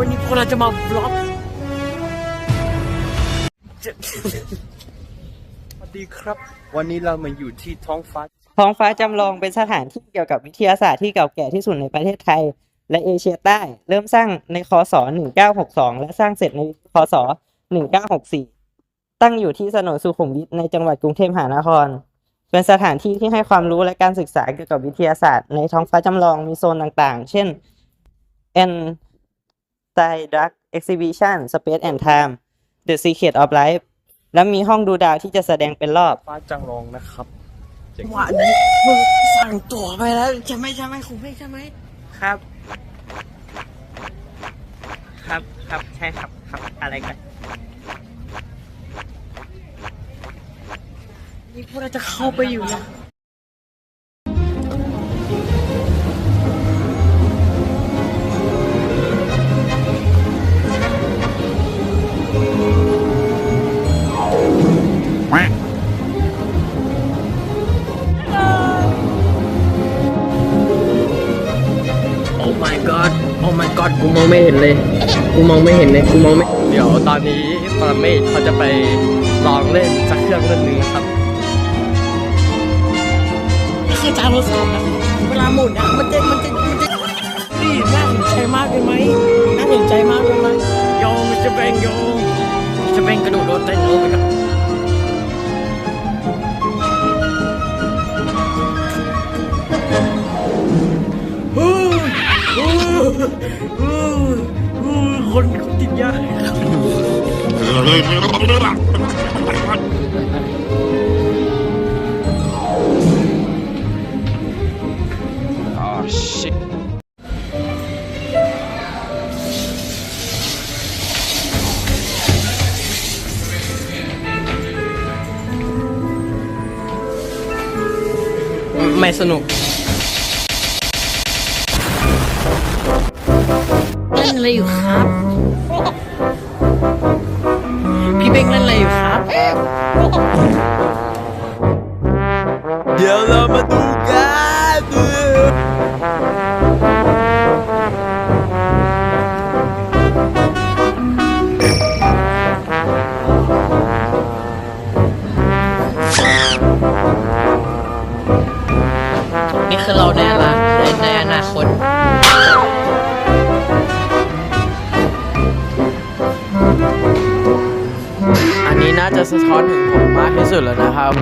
วันนี้พวกเราจะมาบล็อกจะสวัสดีครับ วันนี้เรามาอยู่ที่ท้องฟ้า ท้องฟ้าจำลองเป็นสถานที่เกี่ยวกับวิทยาศาสตร์ที่เก่าแก่ที่สุดในประเทศไทย และเอเชียใต้ เริ่มสร้างในคศ 1962 และสร้างเสร็จในคศ 1964 ตั้งอยู่ที่ถนนสุขุมวิทในจังหวัดกรุงเทพมหานคร เป็นสถานที่ที่ให้ความรู้และการศึกษาเกี่ยวกับวิทยาศาสตร์ในท้องฟ้าจำลองมีโซนต่างๆ เช่น N t i d u c Exhibition Space and Time The Secret of Life และมีห้องดูดาวที่จะแสดงเป็นรอบฟ้าจังรองนะครับวันนี้มึงสั่งตั๋วไปแล้วใช่ไหมใช่ไหมครูเพ่งใช่ไหมครับ ครับครับใช่ครับครับอะไรกันนี่พวกเราจะเข้าไปอยู่นะโไม่เห็นเลย กูมองไม่เห็นเลย กูมองไม่ เดี๋ยวตอนนี้ปรเมศเขาจะไปลองเล่นสักเครื่องเล่นหนึ่งนะครับ นี่คือจานรถสอบนะเวลาหมุนอะมันจะมันจะมันจะนี่น่าสนใจมากเลยไหมน่าสนใจมากเลยไหมโยมิสเตอร์แบงโยมิสเตอร์แบงกระโดดโดดเต้นโอ้ไปครับอู้อู้อู้อู้ คนติดยาไม่สนุก ล่นอะไรอยู่ครับ พี่เบ้งเล่นอะไรอยู่ครับ เดี๋ยวเรามาดู ผมม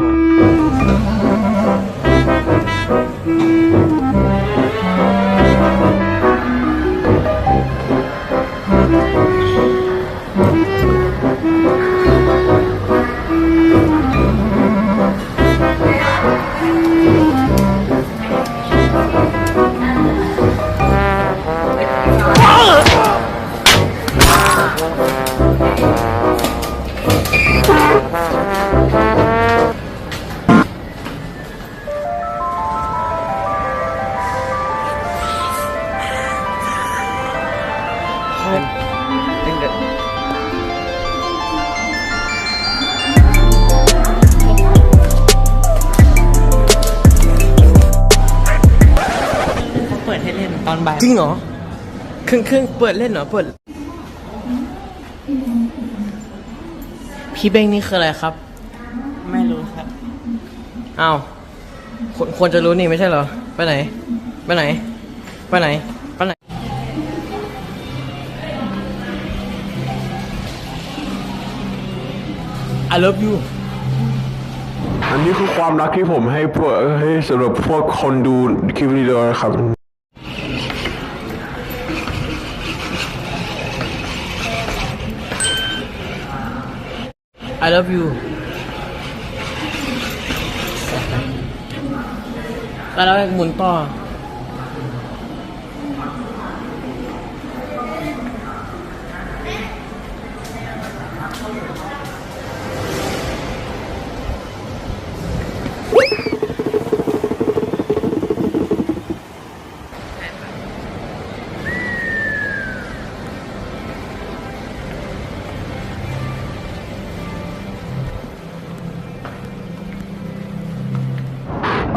อนบ่ายจริงเหรอเครื่องเครื่องเปิดเล่นเหรอเปิด พี่เบ้งนี่คืออะไรครับ ไม่รู้ครับอ้าวควรควรจะรู้นี่ไม่ใช่เหรอ ไปไหน ไปไหน ไปไหน ไปไหน I love you อันนี้คือความรักที่ผมให้พวกให้สำหรับพวกคนดูคลิปวิดีโอนะครับ I love you แล้วเราหมุนต่อ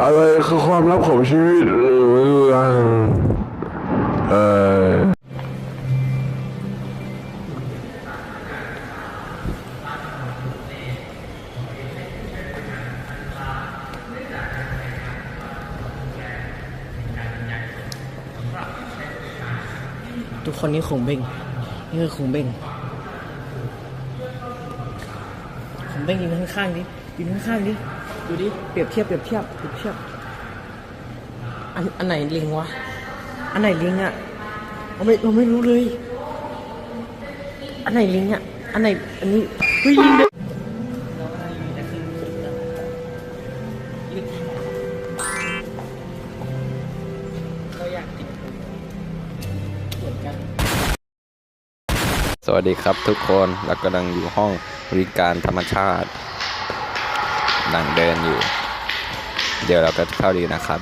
อะไรคือความลับของชีวิตเออทุกคนนี่ขงเบงนี่คือขงเบงขงเบ่งยืนข้างๆนี่ ยืนข้างๆดิดูดิเปรียบเทียบเปรียบเทียบเปรียบเทียบอันอันไหนลิงวะอันไหนลิงอะเราไม่เราไม่รู้เลย อันไหนลิงอะอันไหนอันนี้เฮ้ยลิงเดินสวัสดีครับทุกคนเรากำลังอยู่ห้องบริการธรรมชาติำลังเดินอยู่ เดี๋ยวเราก็เข้าดีนะครับ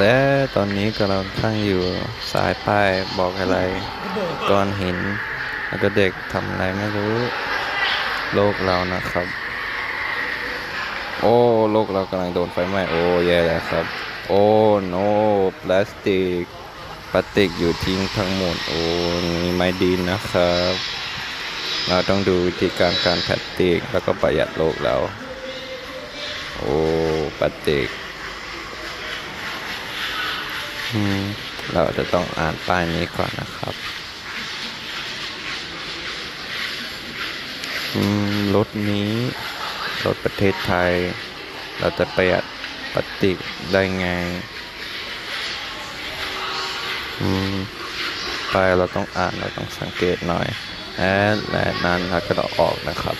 และตอนนี้กำลังตั้งอยู่สายป้ายบอกอะไรก้อนหิน แล้วก็เด็กทำอะไรไม่รู้ โลกเรานะครับ โอ้ โลกเรากำลังโดนไฟไหม้ โอ้ แย่แล้วครับ โอ้โนพลาสติกพลาสติกอยู่ทิ้งทั้งหมด โอ้มีไม้ดินะครับ เราต้องดูวิธีการการพลาสติกแล้วก็ประหยัดโลกเราโอ้พลาสติกอืมเราจะต้องอ่านป้ายนี้ก่อนนะครับอืมรถนี้รถประเทศไทย เราจะประหยัด ปฏิกได้ไงอืมไปเราต้องอ่านเราต้องสังเกตหน่อยแอดและนั้นเราก็ต้องออกนะครับ